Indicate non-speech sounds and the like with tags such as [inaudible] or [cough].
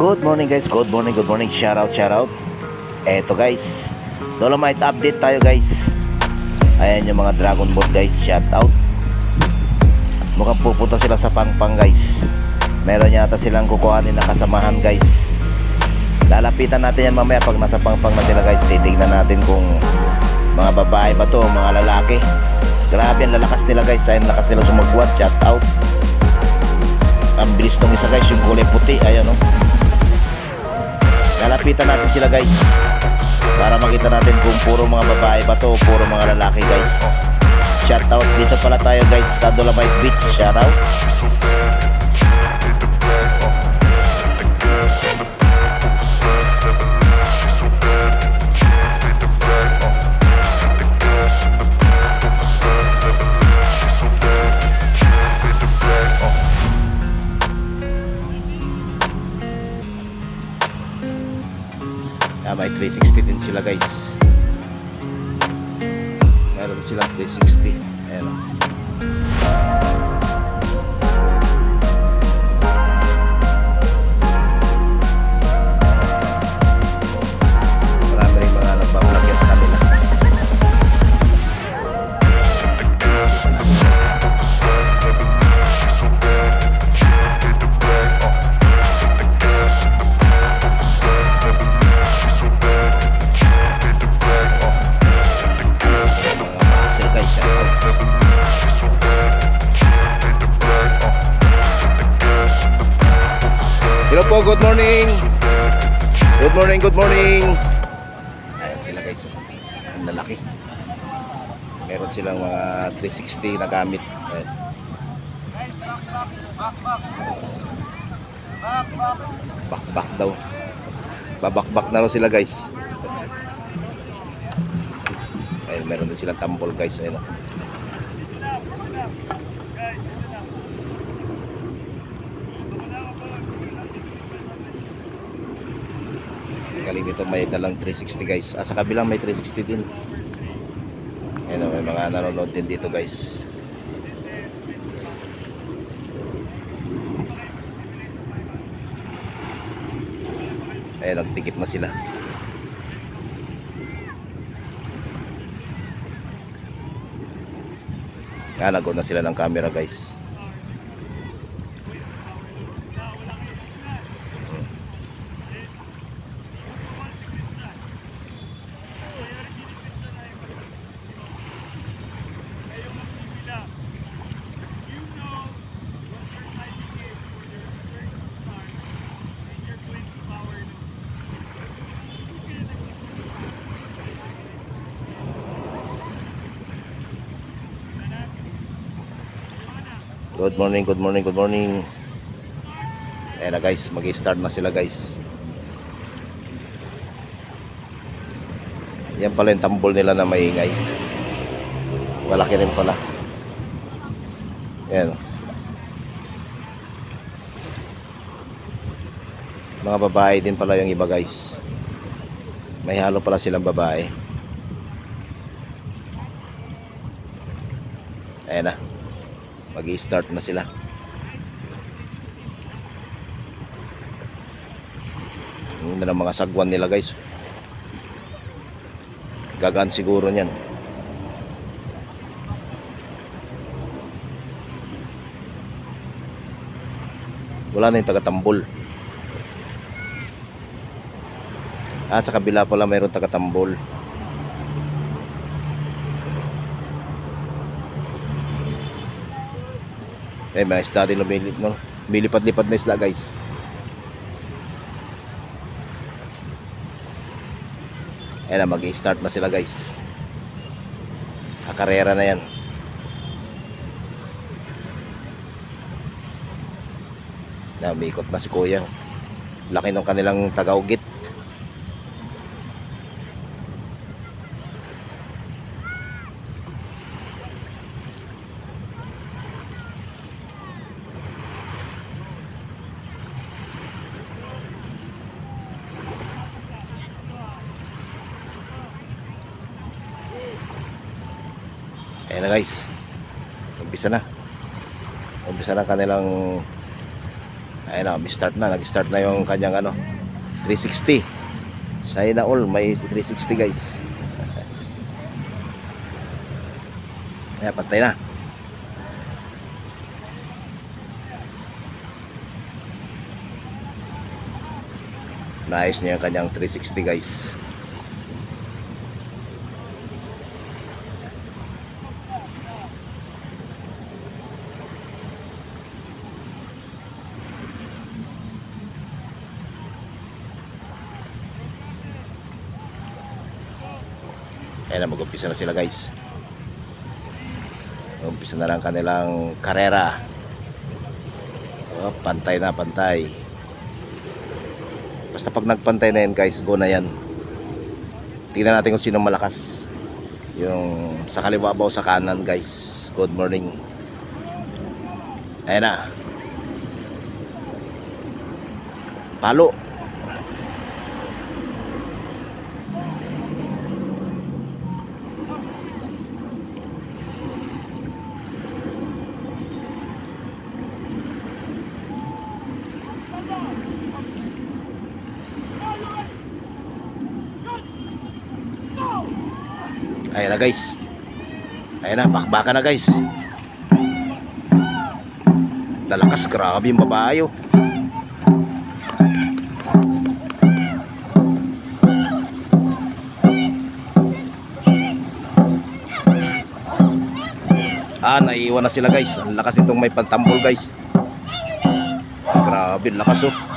Good morning guys, good morning, good morning. Shout out, shout out. Eto guys, Dolomite update tayo guys. Ayan yung mga Dragon Boat guys, shout out. Mukhang pupunta sila sa Pangpang guys. Meron yata silang kukuhanin na kasamahan guys. Lalapitan natin yan mamaya pag nasa Pangpang na sila guys. Titignan natin kung mga babae ba to, mga lalaki. Grabe ang lalakas nila guys. Ayun lakas nila sumagwat, shout out. Ang bilis nung isa guys, yung kulay puti, ayan o. Lalapitan natin sila guys. Para makita natin kung puro mga babae ba to puro mga lalaki guys. Shout out dito pala tayo guys sa Dolomite Beach. Shout out. Sila guys. Meron silang 360. Ayan Good morning. Good morning, good morning. Ayan sila guys. Ang lalaki. Meron silang mga 360 na gamit. Ayan. Bakbak daw. Babakbak na raw sila guys. Ayun, meron din silang tambol guys. Ayun. oh. Galing nito may dalang 360 guys. Ah, sa kabilang may 360 din. Ayun, oh, may mga nanonood din dito guys. Ayun, nagtikip na sila. Kalago na sila ng camera guys. Good morning, good morning, good morning. Ayan na guys, mag-start na sila guys. Yan pala yung tambol nila na maingay. Malaki rin pala. Ayan. Mga babae din pala yung iba guys. May halo pala silang babae. Ayan na mag start na sila. Yun na mga sagwan nila guys. Gagaan siguro niyan. Wala na yung tagatambol. Ah sa kabila pala mayroon tagatambol Eh, mga isda din lumilip, no? Milipad-lipad na isda, guys. Ayan na, mag-start na sila, guys. Kakarera na yan. Na, umiikot na si Kuya. Laki ng kanilang tagaugit. Ayan na guys. Umpisa na. Umpisa na kanilang Ayun na, start na. Nag-start na yung kanyang ano, 360. Sana all, may 360 guys. [laughs] Ayan, patay na. Naayos niya yung kanyang 360 guys. Ayan na, mag-umpisa na sila guys. Umpisa na lang kanilang karera. Oh, pantay na, pantay. Basta pag nagpantay na yan guys, go na yan. Tingnan natin kung sino malakas. Yung sa kaliwa ba o sa kanan guys. Good morning. Ayan na. Palo. Ayan na guys. Ayan na, bakbaka na guys. Dalakas, grabe yung babae oh. Ah, naiiwan na sila guys. Ang lakas itong may pantambol guys. Grabe, lakas oh.